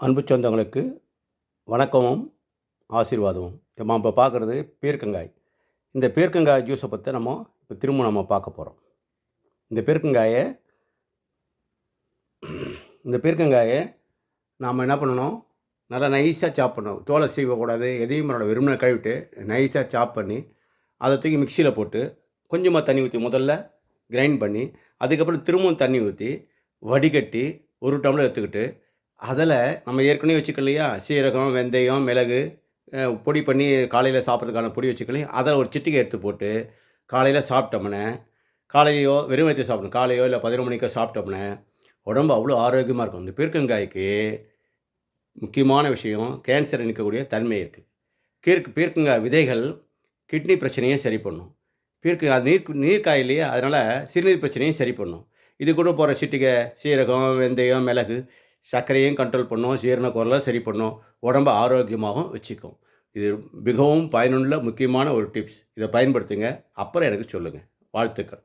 அன்பு சொந்தங்களுக்கு வணக்கமும் ஆசீர்வாதமும். நம்ம இப்போ பார்க்குறது பீர்க்கங்காய். இந்த பீர்க்கங்காய் ஜூஸை பற்றி நம்ம இப்போ திரும்ப நம்ம பார்க்க போகிறோம் இந்த பீர்க்கங்காயை இந்த பீர்க்கங்காயை நாம் என்ன பண்ணணும்? நல்லா நைஸாக சாப் பண்ணணும். தோலை சீவக்கூடாது எதையும் என்னோடய வெறுமனை கழுவிட்டு நைஸாக சாப் பண்ணி அதை தூக்கி மிக்சியில் போட்டு கொஞ்சமாக தண்ணி ஊற்றி முதல்ல கிரைண்ட் பண்ணி அதுக்கப்புறம் திரும்பவும் தண்ணி ஊற்றி வடிகட்டி ஒரு டம்ளர் எடுத்துக்கிட்டு அதில் நம்ம ஏற்கனவே வச்சுக்கோ இல்லையா? சீரகம் வெந்தயம் மிளகு பொடி பண்ணி காலையில் சாப்பிட்றதுக்கான பொடி வச்சுக்கலையும் அதில் ஒரு சிட்டிகை எடுத்து போட்டு காலையில் சாப்பிட்டோம்னே காலையிலையோ வெறும் வச்சு சாப்பிடணும். காலையோ இல்லை பதினொரு மணிக்கோ சாப்பிட்டோம்னே உடம்பு அவ்வளோ ஆரோக்கியமாக இருக்கும். இந்த பீர்க்கங்காய்க்கு முக்கியமான விஷயம் கேன்சர் நிற்கக்கூடிய தன்மை இருக்குது. கீர்க்கு பீர்க்கங்காய் விதைகள் கிட்னி பிரச்சனையும் சரி பண்ணும். பீர்க்கு அது நீர் நீர்க்காய் இல்லையா? அதனால் சிறுநீர் பிரச்சனையும் சரி பண்ணும். இது கூட போகிற சிட்டிகை சீரகம் வெந்தயம் மிளகு சர்க்கரையும் கண்ட்ரோல் பண்ணும் சீரண குரலை சரி பண்ணும் உடம்ப ஆரோக்கியமாகவும் வச்சுக்கும். இது மிகவும் பயனுள்ள முக்கியமான ஒரு டிப்ஸ் இதை பயன்படுத்துங்க. அப்புறம் எனக்கு சொல்லுங்கள் வாழ்த்துக்கள்.